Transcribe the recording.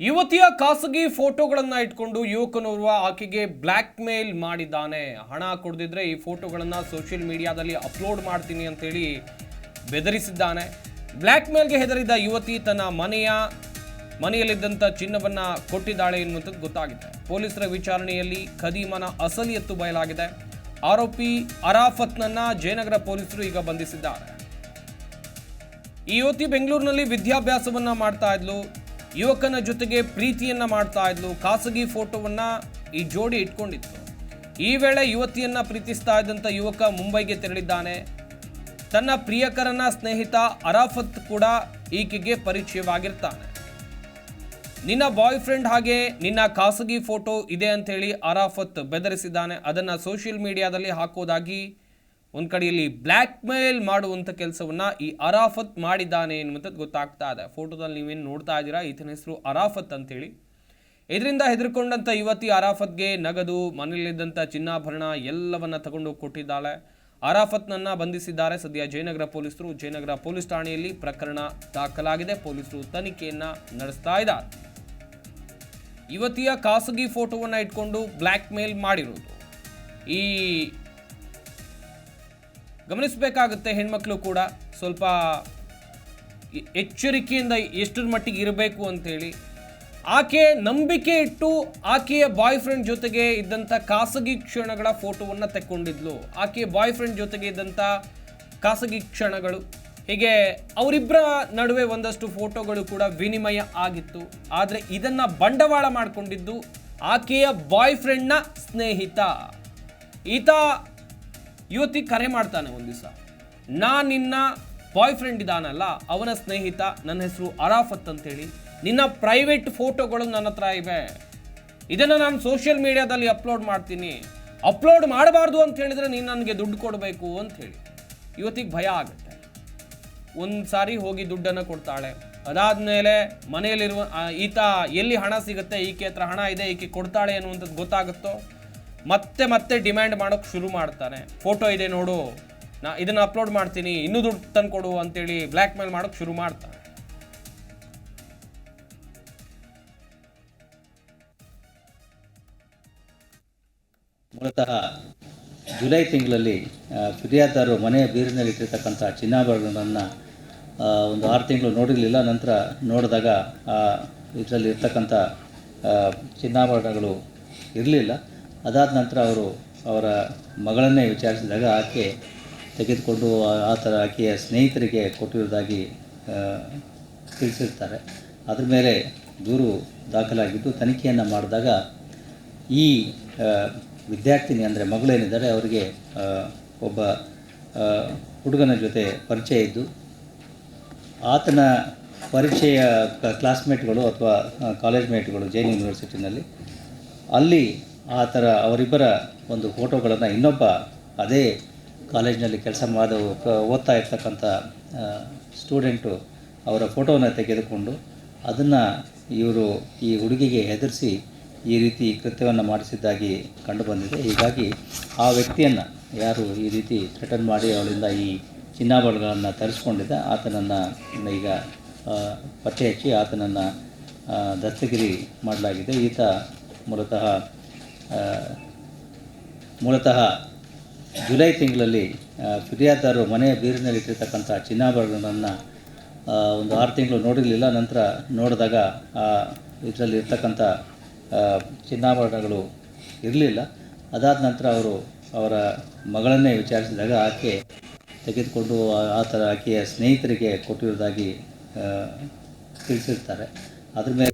ಯುವತಿಯ ಖಾಸಗಿ ಫೋಟೋಗಳನ್ನು ಇಟ್ಕೊಂಡು ಯುವಕನೋರ್ವ ಆಕೆಗೆ ಬ್ಲ್ಯಾಕ್ ಮೇಲ್ ಮಾಡಿದ್ದಾನೆ. ಹಣ ಕೊಡದಿದ್ರೆ ಈ ಫೋಟೋಗಳನ್ನು ಸೋಷಿಯಲ್ ಮೀಡಿಯಾದಲ್ಲಿ ಅಪ್ಲೋಡ್ ಮಾಡ್ತೀನಿ ಅಂತೇಳಿ ಬೆದರಿಸಿದ್ದಾನೆ. ಬ್ಲ್ಯಾಕ್ ಮೇಲ್ಗೆ ಹೆದರಿದ ಯುವತಿ ತನ್ನ ಮನೆಯ ಮನೆಯಲ್ಲಿದ್ದಂಥ ಚಿನ್ನವನ್ನ ಕೊಟ್ಟಿದ್ದಾಳೆ ಎನ್ನುವಂಥದ್ದು ಗೊತ್ತಾಗಿದೆ. ಪೊಲೀಸರ ವಿಚಾರಣೆಯಲ್ಲಿ ಖದೀಮನ ಅಸಲಿ ಎತ್ತು ಬಯಲಾಗಿದೆ. ಆರೋಪಿ ಅರಾಫತ್ನನ್ನ ಜಯನಗರ ಪೊಲೀಸರು ಈಗ ಬಂಧಿಸಿದ್ದಾರೆ. ಈ ಯುವತಿ ಬೆಂಗಳೂರಿನಲ್ಲಿ ವಿದ್ಯಾಭ್ಯಾಸವನ್ನ ಮಾಡ್ತಾ ಇದ್ಲು. ಯುವಕನ ಜೊತೆಗೆ ಪ್ರೀತಿಯನ್ನ ಮಾಡ್ತಾ ಇದ್ಲು. ಖಾಸಗಿ ಫೋಟೋವನ್ನ ಈ ಜೋಡಿ ಇಟ್ಕೊಂಡಿತ್ತು. ಈ ವೇಳೆ ಯುವತಿಯನ್ನು ಪ್ರೀತಿಸ್ತಾ ಇದ್ದಂಥ ಯುವಕ ಮುಂಬೈಗೆ ತೆರಳಿದ್ದಾನೆ. ತನ್ನ ಪ್ರಿಯಕರನ ಸ್ನೇಹಿತ ಅರಾಫತ್ ಕೂಡ ಈಕೆಗೆ ಪರಿಚಯವಾಗಿರ್ತಾನೆ. ನಿನ್ನ ಬಾಯ್ ಫ್ರೆಂಡ್ ಹಾಗೆ ನಿನ್ನ ಖಾಸಗಿ ಫೋಟೋ ಇದೆ ಅಂತೇಳಿ ಅರಾಫತ್ ಬೆದರಿಸಿದ್ದಾನೆ. ಅದನ್ನ ಸೋಷಿಯಲ್ ಮೀಡಿಯಾದಲ್ಲಿ ಹಾಕೋದಾಗಿ ಒಂದ್ ಕಡೆಯಲ್ಲಿ ಬ್ಲ್ಯಾಕ್ ಮೇಲ್ ಮಾಡುವಂಥ ಕೆಲಸವನ್ನು ಈ ಅರಾಫತ್ ಮಾಡಿದ್ದಾನೆ ಎನ್ನುವಂಥದ್ದು ಗೊತ್ತಾಗ್ತಾ ಇದೆ. ಫೋಟೋದಲ್ಲಿ ನೀವೇನು ನೋಡ್ತಾ ಇದ್ದೀರಾ? ಈತನ ಹೆಸರು ಅರಾಫತ್ ಅಂತೇಳಿ. ಇದರಿಂದ ಹೆದರ್ಕೊಂಡಂಥ ಯುವತಿ ಅರಾಫತ್ಗೆ ನಗದು ಮನೆಯಲ್ಲಿದ್ದಂಥ ಚಿನ್ನಾಭರಣ ಎಲ್ಲವನ್ನ ತಗೊಂಡು ಕೊಟ್ಟಿದ್ದಾಳೆ. ಅರಾಫತ್ನನ್ನು ಬಂಧಿಸಿದ್ದಾರೆ ಸದ್ಯ ಜಯನಗರ ಪೊಲೀಸರು. ಜಯನಗರ ಪೊಲೀಸ್ ಠಾಣೆಯಲ್ಲಿ ಪ್ರಕರಣ ದಾಖಲಾಗಿದೆ. ಪೊಲೀಸರು ತನಿಖೆಯನ್ನು ನಡೆಸ್ತಾ ಇದ್ದಾರೆ. ಯುವತಿಯ ಖಾಸಗಿ ಫೋಟೋವನ್ನು ಇಟ್ಕೊಂಡು ಬ್ಲ್ಯಾಕ್ ಮೇಲ್ ಮಾಡಿರೋದು. ಈ ಗಮನಿಸಬೇಕಾಗುತ್ತೆ ಹೆಣ್ಮಕ್ಳು ಕೂಡ ಸ್ವಲ್ಪ ಎಚ್ಚರಿಕೆಯಿಂದ ಎಷ್ಟರ ಮಟ್ಟಿಗೆ ಇರಬೇಕು ಅಂತೇಳಿ. ಆಕೆ ನಂಬಿಕೆ ಇಟ್ಟು ಆಕೆಯ ಬಾಯ್ ಫ್ರೆಂಡ್ ಜೊತೆಗೆ ಇದ್ದಂಥ ಖಾಸಗಿ ಕ್ಷಣಗಳ ಫೋಟೋವನ್ನು ತೆಕ್ಕೊಂಡಿದ್ಲು. ಆಕೆಯ ಬಾಯ್ ಫ್ರೆಂಡ್ ಜೊತೆಗೆ ಇದ್ದಂಥ ಖಾಸಗಿ ಕ್ಷಣಗಳು. ಹೀಗೆ ಅವರಿಬ್ಬರ ನಡುವೆ ಒಂದಷ್ಟು ಫೋಟೋಗಳು ಕೂಡ ವಿನಿಮಯ ಆಗಿತ್ತು. ಆದರೆ ಇದನ್ನು ಬಂಡವಾಳ ಮಾಡಿಕೊಂಡಿದ್ದು ಆಕೆಯ ಬಾಯ್ ಫ್ರೆಂಡ್ನ ಸ್ನೇಹಿತ. ಈತ ಯುವತಿ ಕರೆ ಮಾಡ್ತಾನೆ ಒಂದು ದಿವಸ. ನಾ ನಿನ್ನ ಬಾಯ್ ಫ್ರೆಂಡ್ ಇದಾನಲ್ಲ ಅವನ ಸ್ನೇಹಿತ ನನ್ನ ಹೆಸರು ಅರಾಫತ್ ಅಂತೇಳಿ ನಿನ್ನ ಪ್ರೈವೇಟ್ ಫೋಟೋಗಳು ನನ್ನ ಹತ್ರ ಇವೆ. ಇದನ್ನು ನಾನು ಸೋಷಿಯಲ್ ಮೀಡಿಯಾದಲ್ಲಿ ಅಪ್ಲೋಡ್ ಮಾಡ್ತೀನಿ. ಅಪ್ಲೋಡ್ ಮಾಡಬಾರ್ದು ಅಂತ ಹೇಳಿದರೆ ನೀನು ನನಗೆ ದುಡ್ಡು ಕೊಡಬೇಕು ಅಂತ ಹೇಳಿ. ಯುವತಿಗೆ ಭಯ ಆಗುತ್ತೆ. ಒಂದು ಸಾರಿ ಹೋಗಿ ದುಡ್ಡನ್ನು ಕೊಡ್ತಾಳೆ. ಅದಾದ್ಮೇಲೆ ಮನೆಯಲ್ಲಿರುವ ಆ, ಈತ ಎಲ್ಲಿ ಹಣ ಸಿಗುತ್ತೆ ಈಕೆ ಹತ್ರ ಹಣ ಇದೆ ಈಕೆ ಕೊಡ್ತಾಳೆ ಅನ್ನುವಂಥದ್ದು ಗೊತ್ತಾಗುತ್ತೋ? ಮತ್ತೆ ಮತ್ತೆ ಡಿಮ್ಯಾಂಡ್ ಮಾಡೋಕ್ಕೆ ಶುರು ಮಾಡ್ತಾನೆ. ಫೋಟೋ ಇದೆ ನೋಡು, ನಾ ಇದನ್ನು ಅಪ್ಲೋಡ್ ಮಾಡ್ತೀನಿ, ಇನ್ನೂ ದುಡ್ಡು ತಂದು ಕೊಡು ಅಂತೇಳಿ ಬ್ಲ್ಯಾಕ್ ಮೇಲ್ ಮಾಡೋಕೆ ಶುರು ಮಾಡ್ತಾನೆ. ಮೂಲತಃ ಜುಲೈ ತಿಂಗಳಲ್ಲಿ ಫಿರ್ಯಾದಾರರು ಮನೆಯ ಬೀರಿನಲ್ಲಿಟ್ಟಿರ್ತಕ್ಕಂಥ ಚಿನ್ನಾಭರಣಗಳನ್ನು ಒಂದು ಆರು ತಿಂಗಳು ನೋಡಿರಲಿಲ್ಲ, ನಂತರ ನೋಡಿದಾಗ ಇದರಲ್ಲಿ ಇರ್ತಕ್ಕಂಥ ಚಿನ್ನಾಭರಣಗಳು ಇರಲಿಲ್ಲ. ಅದಾದ ನಂತರ ಅವರು ಅವರ ಮಗಳನ್ನೇ ವಿಚಾರಿಸಿದಾಗ ಆಕೆ ತೆಗೆದುಕೊಂಡು ಆ- ಥರ ಆಕೆಯ ಸ್ನೇಹಿತರಿಗೆ ಕೊಟ್ಟಿರೋದಾಗಿ ತಿಳಿಸಿರ್ತಾರೆ. ಅದ್ರ ಮೇಲೆ ದೂರು ದಾಖಲಾಗಿದ್ದು ತನಿಖೆಯನ್ನು ಮಾಡಿದಾಗ ಈ ವಿದ್ಯಾರ್ಥಿನಿ ಅಂದರೆ ಮಗಳೇನಿದ್ದಾರೆ ಅವರಿಗೆ ಒಬ್ಬ ಹುಡುಗನ ಜೊತೆ ಪರಿಚಯ ಇದ್ದು ಆತನ ಪರಿಚಯ ಕ್ಲಾಸ್ಮೇಟ್ಗಳು ಅಥವಾ ಕಾಲೇಜ್ ಮೇಟ್ಗಳು ಜೈನ್ ಯೂನಿವರ್ಸಿಟಿನಲ್ಲಿ ಅಲ್ಲಿ ಆ ಥರ ಅವರಿಬ್ಬರ ಒಂದು ಫೋಟೋಗಳನ್ನು ಇನ್ನೊಬ್ಬ ಅದೇ ಕಾಲೇಜ್ನಲ್ಲಿ ಕೆಲಸ ಮಾಡ ಓದ್ತಾ ಇರ್ತಕ್ಕಂಥ ಸ್ಟೂಡೆಂಟು ಅವರ ಫೋಟೋವನ್ನು ತೆಗೆದುಕೊಂಡು ಅದನ್ನು ಇವರು ಈ ಹುಡುಗಿಗೆ ಹೆದರಿಸಿ ಈ ರೀತಿ ಕೃತ್ಯವನ್ನು ಮಾಡಿಸಿದ್ದಾಗಿ ಕಂಡುಬಂದಿದೆ. ಹೀಗಾಗಿ ಆ ವ್ಯಕ್ತಿಯನ್ನು ಯಾರು ಈ ರೀತಿ ಥ್ರೆಟನ್ ಮಾಡಿ ಅವಳಿಂದ ಈ ಚಿನ್ನಾಭರಣಗಳನ್ನು ತರಿಸ್ಕೊಂಡಿದ್ದ, ಆತನನ್ನು ಈಗ ಪತ್ತೆ ಹಚ್ಚಿ ಆತನನ್ನು ದಸ್ತಗಿರಿ ಮಾಡಲಾಗಿದೆ. ಈತ ಮೂಲತಃ ಮೂಲತಃ ಜುಲೈ ತಿಂಗಳಲ್ಲಿ ಆ, ಫಿರ್ಯಾದಾರರು ಮನೆಯ ಬೀರಿನಲ್ಲಿಟ್ಟಿರ್ತಕ್ಕಂಥ ಚಿನ್ನಾಭರಣಗಳನ್ನು ಒಂದು ಆರು ತಿಂಗಳು ನೋಡಿರಲಿಲ್ಲ ನಂತರ ನೋಡಿದಾಗ ಇದರಲ್ಲಿ ಇರ್ತಕ್ಕಂಥ ಆ, ಚಿನ್ನಾಭರಣಗಳು ಇರಲಿಲ್ಲ. ಅದಾದ ನಂತರ ಅವರು ಅವರ ಮಗಳನ್ನೇ ವಿಚಾರಿಸಿದಾಗ ಆಕೆ ತೆಗೆದುಕೊಂಡು ಆ- ಆ ಥರ ಆಕೆಯ ಸ್ನೇಹಿತರಿಗೆ ಕೊಟ್ಟಿರೋದಾಗಿ ಆ, ತಿಳಿಸಿರ್ತಾರೆ. ಅದ್ರ ಮೇಲೆ